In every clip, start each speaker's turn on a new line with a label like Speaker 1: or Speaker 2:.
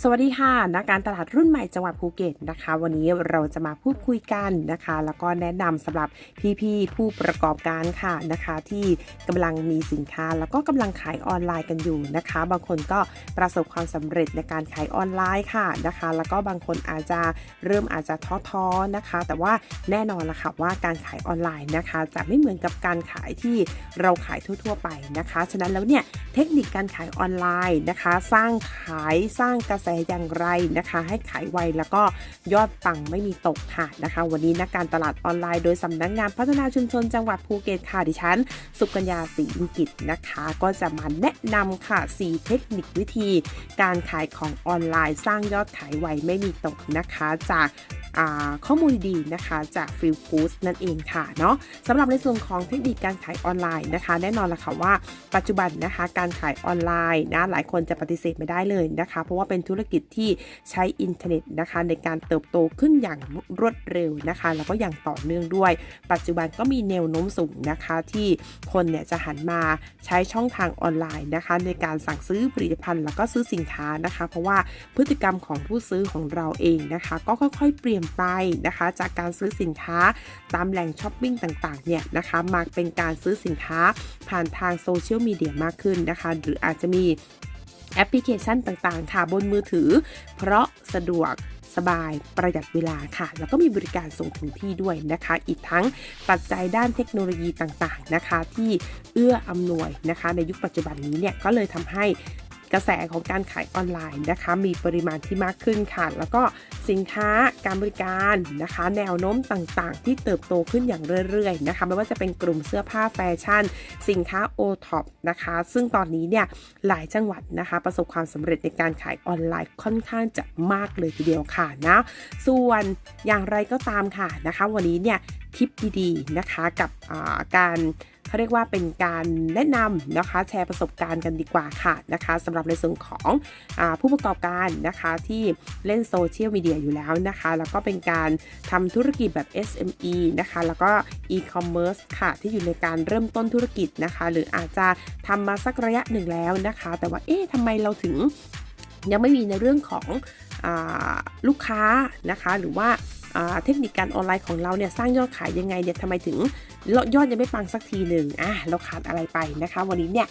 Speaker 1: สวัสดีค่ะนักการตลาดรุ่นใหม่จังหวัดภูเก็ตนะคะ วันนี้เราจะมาพูดคุยกันนะคะ แล้วก็แนะนำสำหรับพี่ๆผู้ประกอบการค่ะนะคะ ที่กำลังมีสินค้า แล้วก็กำลังขายออนไลน์กันอยู่นะคะ บางคนก็ประสบความสำเร็จในการขายออนไลน์ค่ะนะคะ แล้วก็บางคนอาจจะเริ่มอาจจะท้อๆนะคะ แต่ว่าแน่นอนละค่ะว่าการขายออนไลน์นะคะ จะไม่เหมือนกับการขายที่เราขายทั่ว ๆ ไปนะคะ ฉะนั้นแล้วเนี่ยเทคนิคการขายออนไลน์นะคะ สร้างขายสร้างกระแสอย่างไรนะคะ ให้ขายไวแล้วก็ยอดปังไม่มีตกค่ะนะคะ วันนี้นักการตลาดออนไลน์โดยสำนักงานพัฒนาชุมชนจังหวัดภูเก็ตค่ะดิฉัน สุกัญญาศรีอินกิจนะคะ ก็จะมาแนะนำค่ะ 4 เทคนิควิธี การขายของออนไลน์ สร้างยอดขายไวไม่มีตกนะคะ จากข้อมูลดีนะคะจากฟิลฟูสนั่นเองค่ะเนาะสำหรับในส่วนของเทคนิคการขายออนไลน์นะคะ แน่นอนละค่ะว่า ปัจจุบันนะคะการขายออนไลน์นะหลายคนจะปฏิเสธไม่ได้เลยนะคะ เพราะว่าเป็นธุรกิจที่ใช้อินเทอร์เน็ตนะคะ ในการเติบโตขึ้นอย่างรวดเร็วนะคะ แล้วก็อย่างต่อเนื่องด้วย ปัจจุบันก็มีแนวโน้มสูงนะคะ ที่คนเนี่ยจะหันมาใช้ช่องทางออนไลน์นะคะ ในการสั่งซื้อผลิตภัณฑ์ แล้วก็ซื้อสินค้านะคะ เพราะว่าพฤติกรรมของผู้ซื้อของเราเองนะคะ ก็ค่อยๆ เปลี่ยนไปนะคะ จากการซื้อสินค้าตามแหล่งช้อปปิ้งต่างๆเนี่ยนะคะมาเป็นการซื้อสินค้าผ่านทางโซเชียลมีเดียมากขึ้นนะคะ หรืออาจจะมีแอปพลิเคชันต่างๆ ค่ะบนมือถือ เพราะสะดวกสบายประหยัดเวลาค่ะ แล้วก็มีบริการส่งถึงที่ด้วยนะคะ อีกทั้งปัจจัยด้านเทคโนโลยีต่างๆนะคะ ที่เอื้ออำนวยนะคะ ในยุคปัจจุบันนี้เนี่ยก็เลยทำให้ กระแสของการขายออนไลน์นะคะ มีปริมาณที่มากขึ้นค่ะ แล้วก็สินค้าการบริการนะคะ แนวโน้มต่างๆ ที่เติบโตขึ้นอย่างเรื่อยๆนะคะไม่ว่าจะเป็นกลุ่มเสื้อผ้าแฟชั่น สินค้าโอท็อปนะคะ ซึ่งตอนนี้เนี่ยหลายจังหวัดนะคะ ประสบความสำเร็จในการขายออนไลน์ค่อนข้างจะมากเลยทีเดียวค่ะนะส่วนอย่างไรก็ตามค่ะนะคะ วันนี้เนี่ยทิปดีๆนะคะกับการ เขาเรียกว่าเป็นการแนะนำนะคะแชร์ประสบการณ์กันดีกว่าค่ะนะคะสำหรับในส่วนของอผู้ประกอบการนะคะที่เล่นโซเชียลมีเดียอยู่แล้วนะคะ แล้วก็เป็นการทำธุรกิจแบบ SME นะคะ แล้วก็ e-commerce ค่ะ ที่อยู่ในการเริ่มต้นธุรกิจนะคะ หรืออาจจะทำมาสักระยะหนึ่งแล้วนะคะ แต่ว่าเอ๊ะทำไมเราถึงยังไม่มีในเรื่องของอลูกค้านะคะ หรือว่าเทคนิคการออนไลน์ของเราเนี่ยสร้างยอดขายยังไงเนี่ยทำไมถึง ยอดยังไม่ปังสักทีหนึ่งอะเราขาดอะไรไปนะคะ วันนี้เนี่ย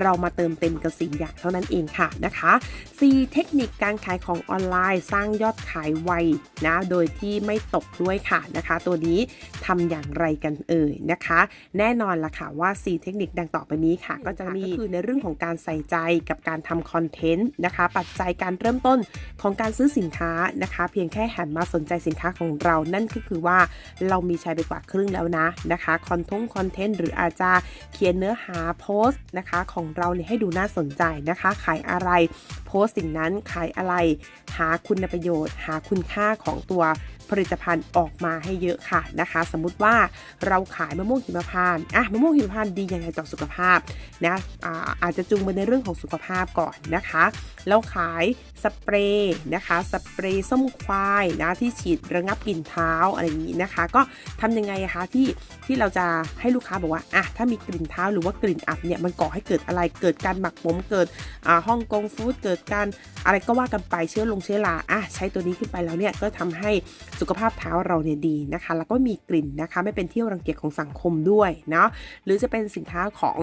Speaker 1: เรามาเติมเต็มกับสี่อย่างเท่านั้นเองค่ะนะคะ4เทคนิคการขายของออนไลน์ สร้างยอดขายไวนะโดยที่ไม่ตกด้วยค่ะนะคะ ตัวนี้ทำอย่างไรกันเอ่ยนะคะ แน่นอนละค่ะว่า 4 เทคนิคดังต่อไปนี้ค่ะ ก็จะมีก็คือในเรื่องของการใส่ใจกับการทำคอนเทนต์นะคะ ปัจจัยการเริ่มต้นของการซื้อสินค้านะคะ เพียงแค่หันมาสนใจสินค้าของเรานั่นก็คือว่าเรามีใช้ไปกว่าครึ่งแล้วนะนะคะคอนทงคอนเทนต์หรืออาจจะเขียนเนื้อหาโพสต์นะคะของเราเนี่ยให้ดูน่าสนใจนะคะ ขายอะไรโพสต์สิ่งนั้นขายอะไร หาคุณประโยชน์ หาคุณค่าของตัวผลิตภัณฑ์ออกมาให้เยอะค่ะนะคะ สมมุติว่าเราขายมะม่วงหิมพานต์อะมะม่วงหิมพานต์ดียังไงต่อสุขภาพนะอาอาจจะจูงไปในเรื่องของสุขภาพก่อนนะคะแล้วขายสเปรย์นะคะสเปรย์ส้มควายนะที่ฉีดระงับกลิ่นเท้าอะไรอย่างนี้นะคะ ก็ทำยังไงคะที่ที่เราราจะให้ลูกค้าบอกว่าอะถ้ามีกลิ่นเท้าหรือว่ากลิ่นอับเนี่ยมันก่อให้เกิดอะไรเกิดการหมักผมเกิดอ่าฮ่องกงฟู้ดเกิดการอะไรก็ว่ากันไปเชื้อลงเชื้อราอะใช้ตัวนี้ขึ้นไปแล้วเนี่ยก็ทำให้สุขภาพเท้าเราเนี่ยดีนะคะ แล้วก็มีกลิ่นนะคะ ไม่เป็นที่รังเกียจของสังคมด้วยเนาะหรือจะเป็นสินค้าของ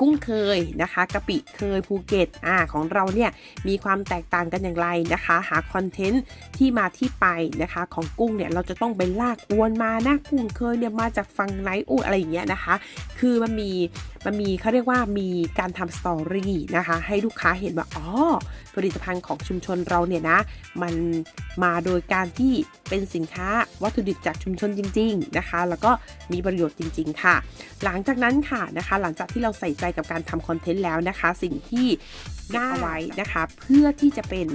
Speaker 1: กุ้งเคยนะคะกะปิเคยภูเก็ตอ่าของเราเนี่ยมีความแตกต่างกันอย่างไรนะคะ หาคอนเทนต์ที่มาที่ไปนะคะ ของกุ้งเนี่ยเราจะต้องไปลากอวนมานะกุ้งเคยเนี่ยมาจากฝั่งไหนอู้อะไรอย่างเงี้ยนะคะ คือมันมีมันมีเขาเรียกว่ามีการทำสตอรี่นะคะ ให้ลูกค้าเห็นว่าอ๋อผลิตภัณฑ์ของชุมชนเราเนี่ยนะ มันมาโดยการที่เป็นสินค้าวัตถุดิบจากชุมชนจริง ๆนะคะ แล้วก็มีประโยชน์จริง ๆ ค่ะ หลังจากนั้นค่ะนะคะ หลังจากที่เราใส่ใจกับการทำคอนเทนต์แล้วนะคะ สิ่งที่น่าเอาไว้นะคะ เพื่อที่จะเป็น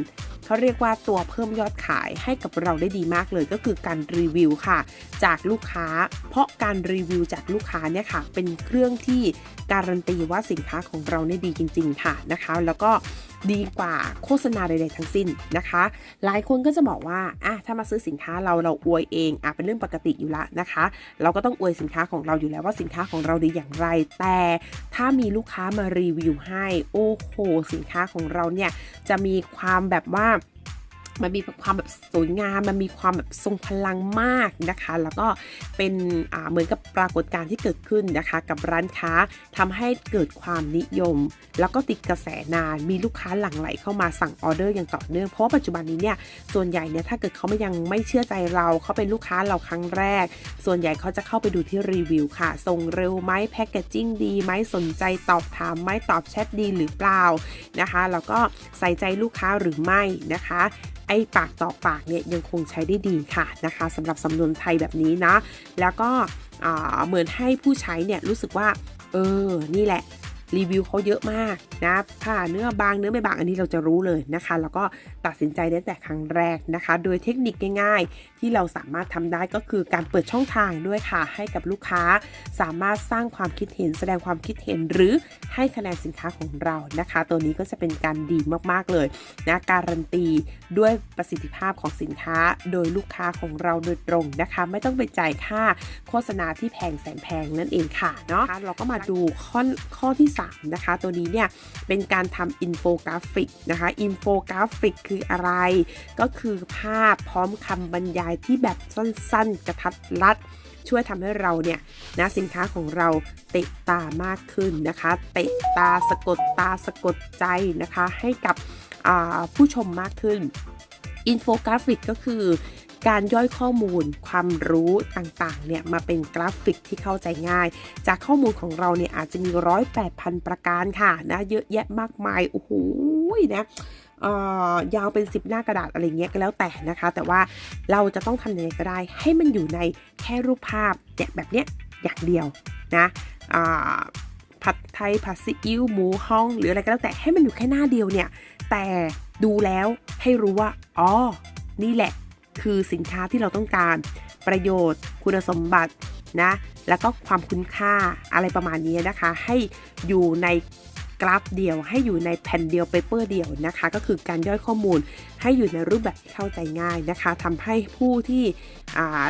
Speaker 1: เขาเรียกว่าตัวเพิ่มยอดขายให้กับเราได้ดีมากเลยก็คือการรีวิวค่ะ จากลูกค้า เพราะการรีวิวจากลูกค้าเนี่ยค่ะ เป็นเครื่องที่การันตีว่าสินค้าของเราเนี่ยดีจริง ๆ ค่ะนะคะ แล้วก็ดีกว่าโฆษณาใดๆทั้งสิ้นนะคะ หลายคนก็จะบอกว่าอะถ้ามาซื้อสินค้าเราเราอวยเองอะเป็นเรื่องปกติอยู่ละนะคะ เราก็ต้องอวยสินค้าของเราอยู่แล้วว่าสินค้าของเราดีอย่างไร แต่ถ้ามีลูกค้ามารีวิวให้ โอ้โหสินค้าของเราเนี่ยจะมีความแบบว่า มันมีความแบบสวยงาม มันมีความแบบทรงพลังมากนะคะ แล้วก็เป็นเหมือนกับปรากฏการณ์ที่เกิดขึ้นนะคะ กับร้านค้าทำให้เกิดความนิยม แล้วก็ติดกระแสนาน มีลูกค้าหลั่งไหลเข้ามาสั่งออเดอร์อย่างต่อเนื่อง เพราะปัจจุบันนี้เนี่ย ส่วนใหญ่เนี่ยถ้าเกิดเขาไม่ยังไม่เชื่อใจเรา เขาเป็นลูกค้าเราครั้งแรก ส่วนใหญ่เขาจะเข้าไปดูที่รีวิวค่ะ ส่งเร็วไหมแพคเกจจิ้งดีไหมสนใจตอบถามไหมตอบแชทดีหรือเปล่านะคะ แล้วก็ใส่ใจลูกค้าหรือไม่นะคะไอ้ปากต่อปากเนี่ยยังคงใช้ได้ดีค่ะนะคะสำหรับสำนวนไทยแบบนี้นะ แล้วก็เหมือนให้ผู้ใช้เนี่ยรู้สึกว่าเออ นี่แหละ รีวิวเขาเยอะมากนะผ้าเนื้อบางเนื้อไม่บางอันนี้เราจะรู้เลยนะคะ แล้วก็ตัดสินใจได้แต่ครั้งแรกนะคะ โดยเทคนิคง่ายๆ ที่เราสามารถทำได้ก็คือการเปิดช่องทางด้วยค่ะ ให้กับลูกค้าสามารถสร้างความคิดเห็นแสดงความคิดเห็นหรือให้คะแนนสินค้าของเรานะคะ ตัวนี้ก็จะเป็นการดีมากๆเลยนะการันตีด้วยประสิทธิภาพของสินค้า โดยลูกค้าของเราโดยตรงนะคะ ไม่ต้องไปจ่ายค่าโฆษณาที่แพงแสนแพงนั่นเองค่ะเนาะเราก็มาดูข้อข้อที่3 นะคะ ตัวนี้เนี่ยเป็นการทำอินโฟกราฟิกนะคะ อินโฟกราฟิกคืออะไร ก็คือภาพพร้อมคำบรรยายที่แบบสั้นๆ กระทัดรัดช่วยทำให้เราเนี่ยนะสินค้าของเราเตะตามากขึ้นนะคะ เตะตาสะกดตาสะกดใจนะคะ ให้กับผู้ชมมากขึ้นอินโฟกราฟิกก็คือ การย่อยข้อมูลความรู้ต่างๆเนี่ยมาเป็นกราฟิกที่เข้าใจง่าย จากข้อมูลของเราเนี่ยอาจจะมีร้อยแปดพันประการค่ะนะเยอะแยะมากมายโอ้โหนะยาวเป็น 10 หน้ากระดาษอะไรเงี้ยก็แล้วแต่นะคะ แต่ว่าเราจะต้องทำยังไงก็ได้ ให้มันอยู่ในแค่รูปภาพเนี่ยแบบเนี้ยอย่างเดียวนะผัดไทยผัดซีอิ๊วหมูห้อง หรืออะไรก็แล้วแต่ให้มันอยู่แค่หน้าเดียวเนี่ย แต่ดูแล้วให้รู้ว่าอ๋อนี่แหละ คือสินค้าที่เราต้องการประโยชน์ คุณสมบัตินะแล้วก็ความคุ้มค่าอะไรประมาณนี้นะคะ ให้อยู่ใน กราฟเดียวให้อยู่ในแผ่นเดียวเปเปอร์เดียวนะคะ ก็คือการย่อยข้อมูลให้อยู่ในรูปแบบที่เข้าใจง่ายนะคะทำให้ผู้ที่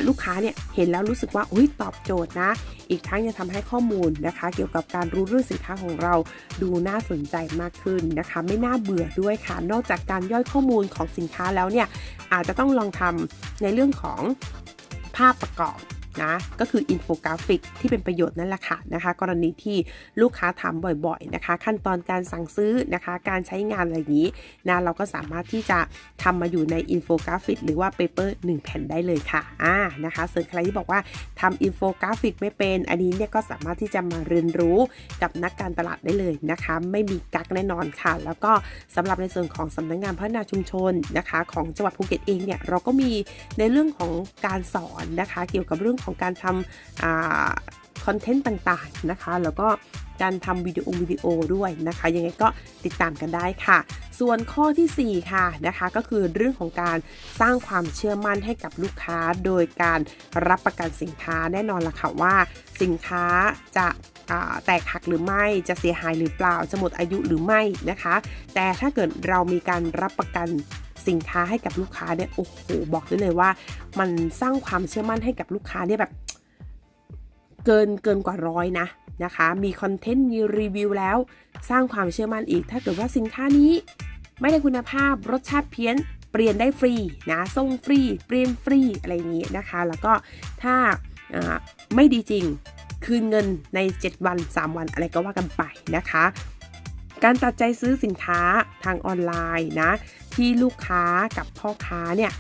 Speaker 1: ลูกค้าเนี่ยเห็นแล้วรู้สึกว่าอุ้ยตอบโจทย์นะ อีกทั้งยังทำให้ข้อมูลนะคะ เกี่ยวกับการรู้เรื่องสินค้าของเราดูน่าสนใจมากขึ้นนะคะ ไม่น่าเบื่อด้วยค่ะ นอกจากการย่อยข้อมูลของสินค้าแล้วเนี่ยอาจจะต้องลองทำในเรื่องของภาพประกอบ นะก็คืออินโฟกราฟิกที่เป็นประโยชน์นั่นแหละค่ะนะคะ กรณีที่ลูกค้าถามบ่อยๆนะคะ ขั้นตอนการสั่งซื้อนะคะ การใช้งานอะไรอย่างนี้นะเราก็สามารถที่จะทำมาอยู่ในอินโฟกราฟิกหรือว่าเปเปอร์1แผ่นได้เลยค่ะอ่านะคะส่วนใครที่บอกว่าทำอินโฟกราฟิกไม่เป็น อันนี้เนี่ยก็สามารถที่จะมาเรียนรู้กับนักการตลาดได้เลยนะคะ ไม่มีกักแน่นอนค่ะ แล้วก็สำหรับในส่วนของสำนักงานพัฒนาชุมชนนะคะ ของจังหวัดภูเก็ตเองเนี่ยเราก็มีในเรื่องของการสอนนะคะ เกี่ยวกับเรื่องของของการทำคอนเทนต์ต่างๆนะคะ แล้วก็การทำวิดีโอวิดีโอด้วยนะคะ ยังไงก็ติดตามกันได้ค่ะ ส่วนข้อทีสี่ 4 ค่ะนะคะ ก็คือเรื่องของการสร้างความเชื่อมั่นให้กับลูกค้า โดยการรับประกันสินค้าแน่นอนละค่ะว่า สินค้าจะแตกหักหรือไม่จะเสียหายหรือเปล่า จะหมดอายุหรือไม่นะคะ แต่ถ้าเกิดเรามีการรับประกัน สินค้าให้กับลูกค้าเนี่ยโอ้โหบอกได้เลยว่า มันสร้างความเชื่อมั่นให้กับลูกค้าเนี่ยแบบเกินเกินกว่าร้อยนะนะคะ มีคอนเทนต์มีรีวิวแล้ว สร้างความเชื่อมั่นอีก ถ้าเกิดว่าสินค้านี้ ไม่ได้คุณภาพรสชาติเพี้ยน เปลี่ยนได้ฟรีนะส่งฟรี เปลี่ยนฟรีอะไรอย่างนี้นะคะ แล้วก็ถ้าอ่าไม่ดีจริงคืนเงินใน 7 วัน 3 วันอะไรก็ว่ากันไปนะคะ การตัดใจซื้อสินค้าทางออนไลน์นะ ที่ลูกค้ากับพ่อค้าเนี่ย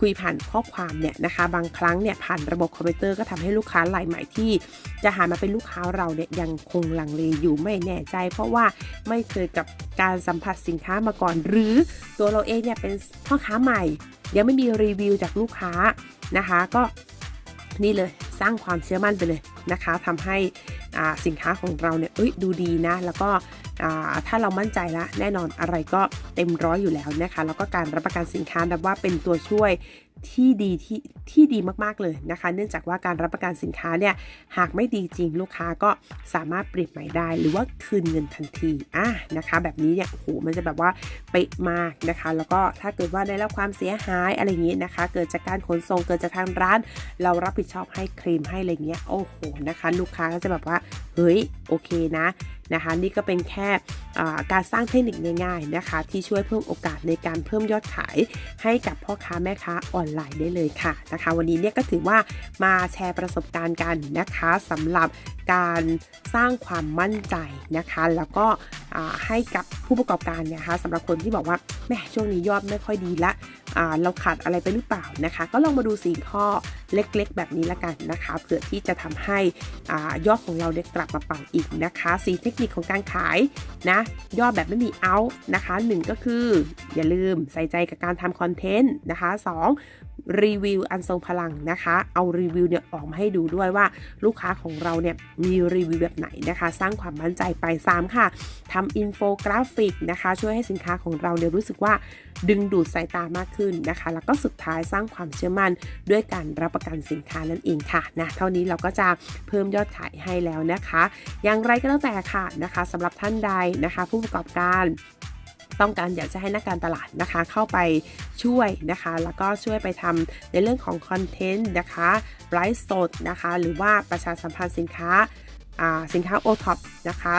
Speaker 1: คุยผ่านข้อความเนี่ยนะคะ บางครั้งเนี่ยผ่านระบบคอมพิวเตอร์ก็ทำให้ลูกค้ารายใหม่ที่ จะหามาเป็นลูกค้าเราเนี่ยยังคงลังเลอยู่ไม่แน่ใจ เพราะว่าไม่เคยกับการสัมผัสสินค้ามาก่อน หรือตัวเราเองเนี่ยเป็นพ่อค้าใหม่ ยังไม่มีรีวิวจากลูกค้านะคะ ก็นี่เลยสร้างความเชื่อมั่นไปเลยนะคะทำให้อาสินค้าของเราเนี่ยเอ้ยดูดีนะ แล้วก็ ถ้าเรามั่นใจแล้วแน่นอนอะไรก็เต็มร้อยอยู่แล้วนะคะ แล้วก็การรับประกันสินค้านับว่าเป็นตัวช่วยที่ดีที่ที่ดีมากๆเลยนะคะ เนื่องจากว่าการรับประกันสินค้าเนี่ยหากไม่ดีจริงลูกค้าก็สามารถเปลี่ยนใหม่ได้ หรือว่าคืนเงินทันทีอะนะคะ แบบนี้เนี่ยโอ้โหมันจะแบบว่าเป๊ะมากนะคะ แล้วก็ถ้าเกิดว่าได้รับความเสียหายอะไรอย่างนี้นะคะ เกิดจากการขนส่งเกิดจากทางร้าน เรารับผิดชอบให้เคลมให้อะไรเงี้ยโอ้โหนะคะ ลูกค้าก็จะแบบว่าเฮ้ยโอเคนะ นะคะ นี่ก็เป็นแค่การสร้างเทคนิคง่ายๆนะคะ ที่ช่วยเพิ่มโอกาสในการเพิ่มยอดขายให้กับพ่อค้าแม่ค้าออนไลน์ได้เลยค่ะนะคะ วันนี้เนี่ยก็ถือว่ามาแชร์ประสบการณ์กันนะคะสำหรับการสร้างความมั่นใจนะคะ แล้วก็ ให้กับผู้ประกอบการเนี่ยนะคะสำหรับคนที่บอกว่าแหม่ช่วงนี้ยอดไม่ค่อยดีละเราขาดอะไรไปหรือเปล่านะคะ ก็ลองมาดูสี่ข้อเล็กๆ แบบนี้ละกันนะคะเผื่อที่จะทำให้อยอดของเราเนี่ยกลับมาปังอีกนะคะสีเทคนิคของการขายนะยอดแบบไม่มีเอานะคะหนึ่งก็คือ อย่าลืมใส่ใจกับการทำคอนเทนต์นะคะสอง รีวิวอันทรงพลังนะคะ เอารีวิวเนี่ยออกมาให้ดูด้วยว่าลูกค้าของเราเนี่ยมีรีวิวแบบไหนนะคะ สร้างความมั่นใจไป 3 ค่ะทำอินโฟกราฟิกนะคะ ช่วยให้สินค้าของเราเนี่ยรู้สึกว่าดึงดูดสายตามากขึ้นนะคะ แล้วก็สุดท้ายสร้างความเชื่อมั่นด้วยการรับประกันสินค้านั่นเองค่ะนะเท่านี้เราก็จะเพิ่มยอดขายให้แล้วนะคะ อย่างไรก็แล้วแต่ค่ะนะคะสำหรับท่านใดนะคะ ผู้ประกอบการ ต้องการอยากจะให้นักการตลาดนะคะ เข้าไปช่วยนะคะ แล้วก็ช่วยไปทำในเรื่องของคอนเทนต์นะคะไลฟ์สดนะคะ หรือว่าประชาสัมพันธ์สินค้าอ่าสินค้าโอท็อปนะคะ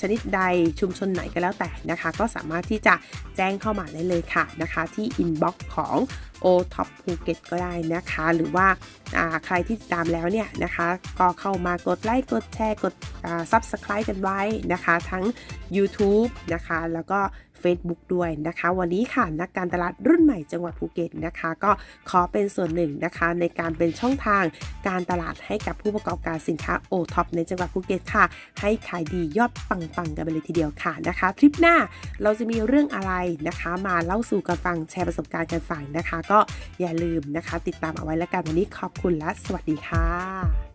Speaker 1: ชนิดใดชุมชนไหนก็แล้วแต่นะคะ ก็สามารถที่จะแจ้งเข้ามาได้เลยค่ะนะคะ ที่อินบ็อกซ์ของ o t o p ภูเก็ตก็ได้นะคะ หรือว่าอ่าใครที่ตามแล้วเนี่ยนะคะ ก็เข้ามากดไลค์กดแชร์กดอ่า Subscribe กันไว้นะคะ ทั้ง YouTube นะคะ แล้วก็ Facebook ด้วยนะคะ วันนี้ค่ะนักการตลาดรุ่นใหม่จังหวัดภูเก็ตนะคะ ก็ขอเป็นส่วนหนึ่งนะคะ ในการเป็นช่องทางการตลาดให้กับผู้ประกอบการสินค้า o t o p ในจังหวัดภูเก็ตค่ะ ให้ขายดียอดปังๆกันไปเลยทีเดียวค่ะนะคะ ทริปหน้าเราจะมีเรื่องอะไรนะคะ มาเล่าสู่กันฟังแชร์ประสบการณ์กันฟังนะคะ ก็อย่าลืมนะคะ ติดตามเอาไว้แล้วกันวันนี้ขอบคุณและสวัสดีค่ะ